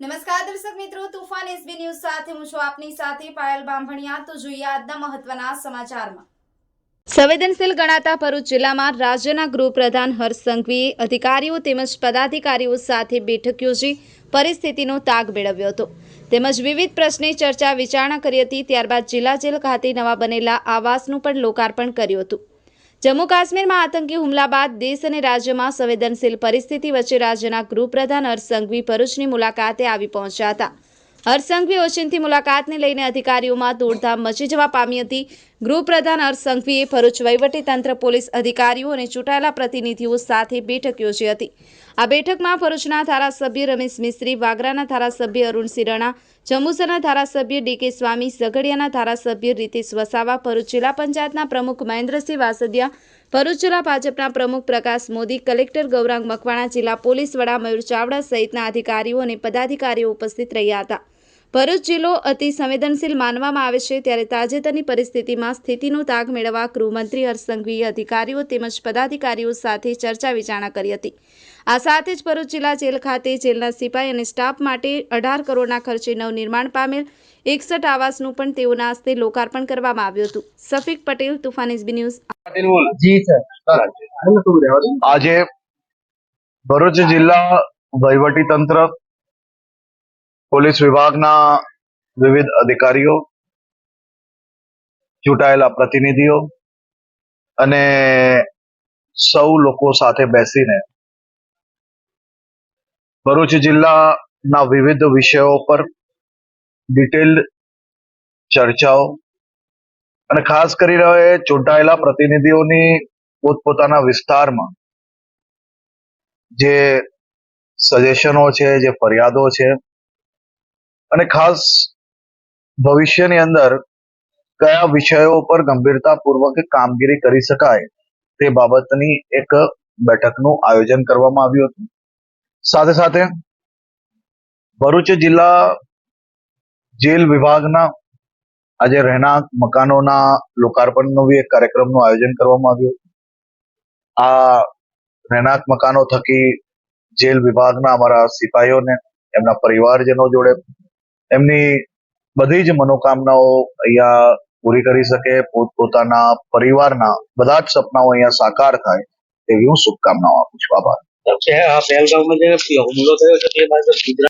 નમસ્કાર દર્શક મિત્રો, તુફાન એસબી ન્યૂઝ સાથે હું છું આપની સાથે પાયલ બાંભણિયા. તો જોઈએ આજના મહત્વના સમાચારમાં. સંવેદનશીલ ગણાતા ભરૂચ જિલ્લામાં રાજ્યના ગૃહપ્રધાન હર્ષ સંઘવીએ અધિકારીઓ તેમજ પદાધિકારીઓ સાથે બેઠક યોજી પરિસ્થિતિનો તાગ મેળવ્યો હતો. તેમજ વિવિધ પ્રશ્ને ચર્ચા વિચારણા કરી હતી, ત્યારબાદ જિલ્લા જેલ ખાતે નવા બનેલા આવાસનું પણ લોકાર્પણ કર્યું હતું. જમ્મુ કાશ્મીરમાં આતંકી હુમલા બાદ દેશ અને રાજ્યમાં સંવેદનશીલ પરિસ્થિતિ વચ્ચે રાજ્યના ગૃહપ્રધાન હર્ષ સંઘવી ભરૂચની મુલાકાતે આવી પહોંચ્યા હતા. હર્ષ ઓશિનથી મુલાકાતને લઈને અધિકારીઓમાં દોડધામ મચી જવા પામી હતી. ગૃહપ્રધાન હર્ષ સંઘવીએ ભરૂચ વહીવટીતંત્ર પોલીસ અધિકારીઓ અને ચૂંટાયેલા પ્રતિનિધિઓ સાથે બેઠક યોજી હતી. આ બેઠકમાં ભરૂચના ધારાસભ્ય રમેશ મિસ્ત્રી, વાગરાના ધારાસભ્ય અરુણ સિરણા, જંબુસરના ધારાસભ્ય ડીકે સ્વામી, ઝઘડિયાના ધારાસભ્ય રીતેશ વસાવા, ભરૂચ જિલ્લા પંચાયતના પ્રમુખ મહેન્દ્રસિંહ વાસદિયા, ભરૂચ જિલ્લા ભાજપના પ્રમુખ પ્રકાશ મોદી, કલેક્ટર ગૌરાંગ મકવાણા, જિલ્લા પોલીસ વડા મયુર ચાવડા સહિતના અધિકારીઓ અને પદાધિકારીઓ ઉપસ્થિત રહ્યા હતા. ભરૂચ જિલ્લો અતિ સંવેદનશીલ માનવામાં આવે છે ત્યારે તાજેતરની પરિસ્થિતિમાં સ્થિતિનો તાગ મેળવવા ગૃહમંત્રી હર્ષ અધિકારીઓ તેમજ પદાધિકારીઓ સાથે ચર્ચા વિચારણા કરી હતી. આ સાથે જ ભરૂચ જિલ્લા જેલ ખાતે જેલના સિપાઈ અને સ્ટાફ માટે અઢાર કરોડના ખર્ચે નવનિર્માણ પામેલ એકસઠ આવાસનું પણ તેઓના હસ્તે લોકાર્પણ કરવામાં આવ્યું હતું. Safiq Patel Tufan SB news. Ji sir. આજે ભરૂચ જિલ્લા વહીવટી તંત્ર પોલીસ વિભાગના વિવિધ અધિકારીઓ, ચૂંટાયેલા પ્રતિનિધિઓ અને સૌ લોકો સાથે બેસીને ભરૂચ જિલ્લાના વિવિધ વિષયો પર ડિટેલ્ડ ચર્ચાઓ અને ખાસ કરીને હવે ચૂંટાયેલા પ્રતિનિધિઓની પોતપોતાના વિસ્તારમાં જે સજેશનો છે, જે ફરિયાદો છે અને ખાસ ભવિષ્યની અંદર કયા વિષયો પર ગંભીરતાપૂર્વક કામગીરી કરી શકાય તે બાબતની એક બેઠકનું આયોજન કરવામાં આવ્યું હતું. સાથે સાથે ભરૂચ જિલ્લા જેલ વિભાગના આજે રહેણાંક મકાનોના લોકાર્પણનો બી એક કાર્યક્રમનું આયોજન કરવામાં આવ્યું. આ રહેણાંક મકાનો થકી જેલ વિભાગના અમારા સિપાહીઓને, એમના પરિવારજનો જોડે એમની બધી જ મનોકામનાઓ અહીંયા પૂરી કરી શકે પોતપોતાના પરિવારના બધા જ સપનાઓ અહીંયા સાકાર થાય તેવી હું શુભકામનાઓ આપું છું. આભાર. પહેલગામમાં જે હુમલો થયો છે, તે બાદ